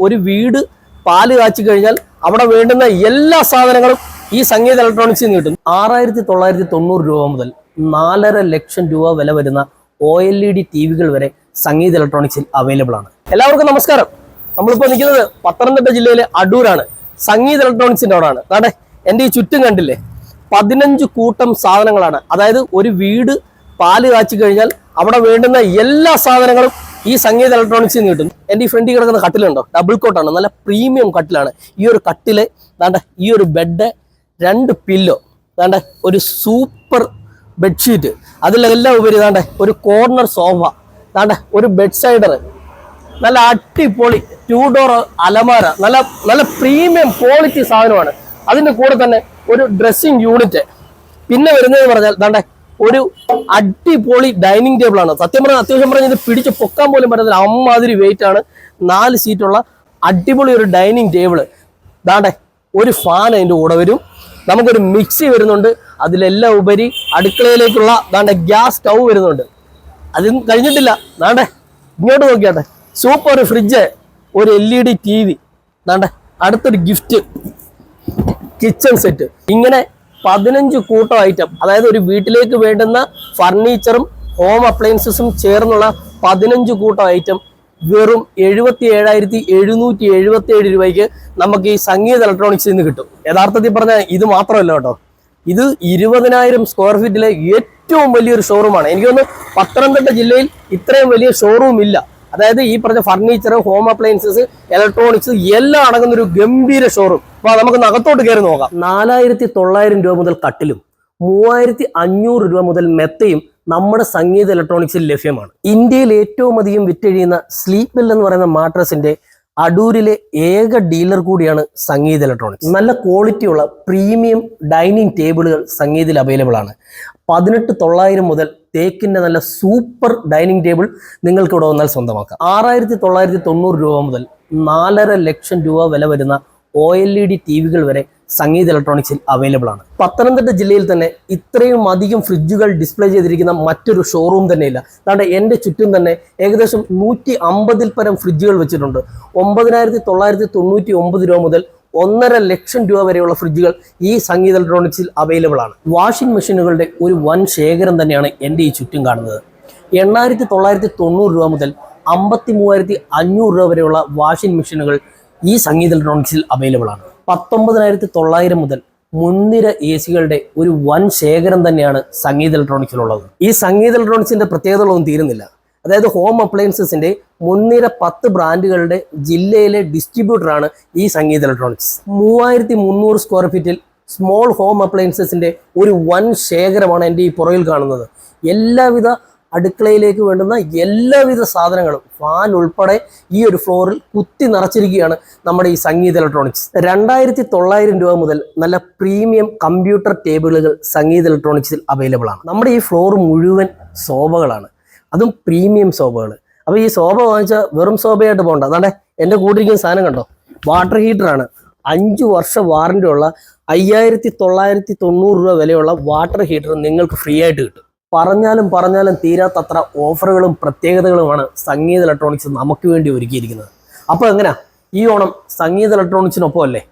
ഒരു വീട് പാൽ കാച്ചി കഴിഞ്ഞാൽ അവിടെ വേണ്ടുന്ന എല്ലാ സാധനങ്ങളും ഈ സംഗീത ഇലക്ട്രോണിക്സിൽ നിന്ന് കിട്ടും. ആറായിരത്തി തൊള്ളായിരത്തി തൊണ്ണൂറ് രൂപ മുതൽ നാലര ലക്ഷം രൂപ വില വരുന്ന O L E D T വികൾ വരെ സംഗീത ഇലക്ട്രോണിക്സിൽ അവൈലബിൾ ആണ്. എല്ലാവർക്കും നമസ്കാരം. നമ്മളിപ്പോൾ നിൽക്കുന്നത് പത്തനംതിട്ട ജില്ലയിലെ അടൂരാണ്. സംഗീത ഇലക്ട്രോണിക്സിന്റെ അവിടെയാണ്. അതെ എന്റെ ഈ ചുറ്റും കണ്ടില്ലേ? പതിനഞ്ച് കൂട്ടം സാധനങ്ങളാണ്. അതായത് ഒരു വീട് പാൽ കാച്ചി കഴിഞ്ഞാൽ അവിടെ വേണ്ടുന്ന എല്ലാ സാധനങ്ങളും ഈ സംഗീത ഇലക്ട്രോണിക്സിൽ നിന്ന് കിട്ടും എന്റെ ഈ ഫ്രണ്ടിൽ കിടക്കുന്ന കട്ടിലുണ്ടോ? ഡബിൾ കോട്ടാണ് നല്ല പ്രീമിയം കട്ടിലാണ്. ഈ ഒരു കട്ടിൽ ദാണ്ട ഈ ഒരു ബെഡ് രണ്ട് പില്ലോ ദാണ്ട ഒരു സൂപ്പർ ബെഡ്ഷീറ്റ് അതിലെല്ലാം ഉപരി ദാണ്ട ഒരു കോർണർ സോഫ ദാണ്ട ഒരു ബെഡ് സൈഡർ നല്ല അടിപൊളി ടൂ ഡോർ അലമാര. നല്ല നല്ല പ്രീമിയം ക്വാളിറ്റി സാധനമാണ്. അതിന്റെ കൂടെ തന്നെ ഒരു ഡ്രസ്സിങ് യൂണിറ്റ് പിന്നെ വരുന്നത് പറഞ്ഞാൽ ദാണ്ടെ ഒരു അടിപൊളി ഡൈനിങ് ടേബിൾ ആണ്. സത്യം പറഞ്ഞാൽ അത്യാവശ്യം പറഞ്ഞാൽ ഇത് പിടിച്ച് പൊക്കാൻ പോലും പറ്റത്തില്ല. അമ്മാതിരി വെയിറ്റ് ആണ്. നാല് സീറ്റുള്ള അടിപൊളി ഒരു ഡൈനിങ് ടേബിൾ. ദാണ്ടെ ഒരു ഫാൻ അതിന്റെ കൂടെ വരും. നമുക്കൊരു മിക്സി വരുന്നുണ്ട്. അതിലെല്ലാം ഉപരി അടുക്കളയിലേക്കുള്ള ദാണ്ടെ ഗ്യാസ് സ്റ്റൗ വരുന്നുണ്ട്. അതും കഴിഞ്ഞിട്ടില്ല. ദാണ്ടെ ഇങ്ങോട്ട് നോക്കിയാട്ടെ. സൂപ്പർ ഒരു ഫ്രിഡ്ജ് ഒരു L E D T V ദാണ്ടെ അടുത്തൊരു ഗിഫ്റ്റ് കിച്ചൺ സെറ്റ് ഇങ്ങനെ പതിനഞ്ച് കൂട്ടം ഐറ്റം അതായത് ഒരു വീട്ടിലേക്ക് വേണ്ടുന്ന ഫർണിച്ചറും ഹോം അപ്ലയൻസസും ചേർന്നുള്ള പതിനഞ്ച് കൂട്ടം ഐറ്റം വെറും എഴുപത്തി ഏഴായിരത്തി എഴുന്നൂറ്റി എഴുപത്തി ഏഴ് രൂപയ്ക്ക് നമുക്ക് ഈ സംഗീത ഇലക്ട്രോണിക്സിൽ നിന്ന് കിട്ടും. യഥാർത്ഥത്തിൽ പറഞ്ഞാൽ ഇത് മാത്രമല്ല കേട്ടോ. ഇത് ഇരുപതിനായിരം സ്ക്വയർ ഫീറ്റിലെ ഏറ്റവും വലിയൊരു ഷോറൂമാണ് എനിക്കൊന്ന് പത്തനംതിട്ട ജില്ലയിൽ ഇത്രയും വലിയ ഷോറൂം ഇല്ല. അതായത് ഈ പറഞ്ഞ ഫർണിച്ചർ ഹോം അപ്ലയൻസസ് ഇലക്ട്രോണിക്സ് എല്ലാം അടങ്ങുന്ന ഒരു ഗംഭീര ഷോറൂം അപ്പൊ നമുക്ക് അകത്തോട്ട് കയറി നോക്കാം. നാലായിരത്തി തൊള്ളായിരം രൂപ മുതൽ കട്ടിലും മൂവായിരത്തി അഞ്ഞൂറ് രൂപ മുതൽ മെത്തയും നമ്മുടെ സംഗീത ഇലക്ട്രോണിക്സിൽ ലഭ്യമാണ്. ഇന്ത്യയിൽ ഏറ്റവും അധികം വിറ്റഴിയുന്ന മിൽ എന്ന് പറയുന്ന മാട്രസിന്റെ അടൂരിലെ ഏക ഡീലർ കൂടിയാണ് സംഗീത ഇലക്ട്രോണിക്സ് നല്ല ക്വാളിറ്റിയുള്ള പ്രീമിയം ഡൈനിങ് ടേബിളുകൾ സംഗീതിൽ അവൈലബിൾ ആണ്. പതിനെട്ട് തൊള്ളായിരം മുതൽ തേക്കിന്റെ നല്ല സൂപ്പർ ഡൈനിങ് ടേബിൾ നിങ്ങൾക്ക് ഇവിടെ വന്നാൽ സ്വന്തമാക്കാം. ആറായിരത്തി തൊള്ളായിരത്തി തൊണ്ണൂറ് രൂപ മുതൽ നാലര ലക്ഷം രൂപ വില വരുന്ന O L E D T വികൾ വരെ സംഗീത ഇലക്ട്രോണിക്സിൽ അവൈലബിൾ ആണ്. പത്തനംതിട്ട ജില്ലയിൽ തന്നെ ഇത്രയും അധികം ഫ്രിഡ്ജുകൾ ഡിസ്പ്ലേ ചെയ്തിരിക്കുന്ന മറ്റൊരു ഷോറൂം തന്നെയില്ല. അതാണ്ട് എന്റെ ചുറ്റും തന്നെ ഏകദേശം നൂറ്റി അമ്പതിൽ പരം ഫ്രിഡ്ജുകൾ വെച്ചിട്ടുണ്ട്. ഒമ്പതിനായിരത്തി തൊള്ളായിരത്തി തൊണ്ണൂറ്റി ഒമ്പത് രൂപ മുതൽ ഒന്നര ലക്ഷം രൂപ വരെയുള്ള ഫ്രിഡ്ജുകൾ ഈ സംഗീത ഇലക്ട്രോണിക്സിൽ അവൈലബിൾ ആണ്. വാഷിംഗ് മെഷീനുകളുടെ ഒരു വൻ ശേഖരം തന്നെയാണ് എന്റെ ഈ ചുറ്റും കാണുന്നത്. എണ്ണായിരത്തി തൊള്ളായിരത്തി തൊണ്ണൂറ് രൂപ മുതൽ അമ്പത്തി മൂവായിരത്തി അഞ്ഞൂറ് രൂപ വരെയുള്ള വാഷിംഗ് മെഷീനുകൾ ഈ സംഗീത ഇലക്ട്രോണിക്സിൽ അവൈലബിൾ ആണ്. പത്തൊമ്പതിനായിരത്തി തൊള്ളായിരം മുതൽ മുൻനിര എ സികളുടെ ഒരു വൻ ശേഖരം തന്നെയാണ് സംഗീത ഇലക്ട്രോണിക്സിലുള്ളത്. ഈ സംഗീത ഇലക്ട്രോണിക്സിന്റെ പ്രത്യേകതകളൊന്നും തീരുന്നില്ല. അതായത് ഹോം അപ്ലയൻസസിന്റെ മുൻനിര പത്ത് ബ്രാൻഡുകളുടെ ജില്ലയിലെ ഡിസ്ട്രിബ്യൂട്ടറാണ് ഈ സംഗീത ഇലക്ട്രോണിക്സ്. മൂവായിരത്തി മുന്നൂറ് സ്ക്വയർ ഫീറ്റിൽ സ്മോൾ ഹോം അപ്ലയൻസസിന്റെ ഒരു വൻ ശേഖരമാണ് എന്റെ ഈ പുറകിൽ കാണുന്നത്. എല്ലാവിധ അടുക്കളയിലേക്ക് വേണ്ടുന്ന എല്ലാവിധ സാധനങ്ങളും ഫാൻ ഉൾപ്പെടെ ഈ ഒരു ഫ്ലോറിൽ കുത്തി നിറച്ചിരിക്കുകയാണ് നമ്മുടെ ഈ സംഗീത ഇലക്ട്രോണിക്സ് രണ്ടായിരത്തി തൊള്ളായിരം രൂപ മുതൽ നല്ല പ്രീമിയം കമ്പ്യൂട്ടർ ടേബിളുകൾ സംഗീത ഇലക്ട്രോണിക്സിൽ അവൈലബിൾ ആണ്. നമ്മുടെ ഈ ഫ്ലോർ മുഴുവൻ സോഫകളാണ് അതും പ്രീമിയം സോഫകൾ അപ്പോൾ ഈ സോഫ വാങ്ങിച്ചാൽ വെറും സോഫയായിട്ട് പോകണ്ട അതാണ്ട് എന്റെ കൂട്ടിരിക്കുന്ന സാധനം കണ്ടോ? വാട്ടർ ഹീറ്ററാണ് അഞ്ച് വർഷ വാറന്റി ഉള്ള അയ്യായിരത്തി തൊള്ളായിരത്തി തൊണ്ണൂറ് രൂപ വിലയുള്ള വാട്ടർ ഹീറ്റർ നിങ്ങൾക്ക് ഫ്രീ ആയിട്ട് കിട്ടും. പറഞ്ഞാലും പറഞ്ഞാലും തീരാത്തത്ര ഓഫറുകളും പ്രത്യേകതകളുമാണ് സംഗീത ഇലക്ട്രോണിക്സ് നമുക്ക് വേണ്ടി ഒരുക്കിയിരിക്കുന്നത്. അപ്പോൾ എങ്ങനെയാ? ഈ ഓണം സംഗീത ഇലക്ട്രോണിക്സിനൊപ്പം അല്ലേ?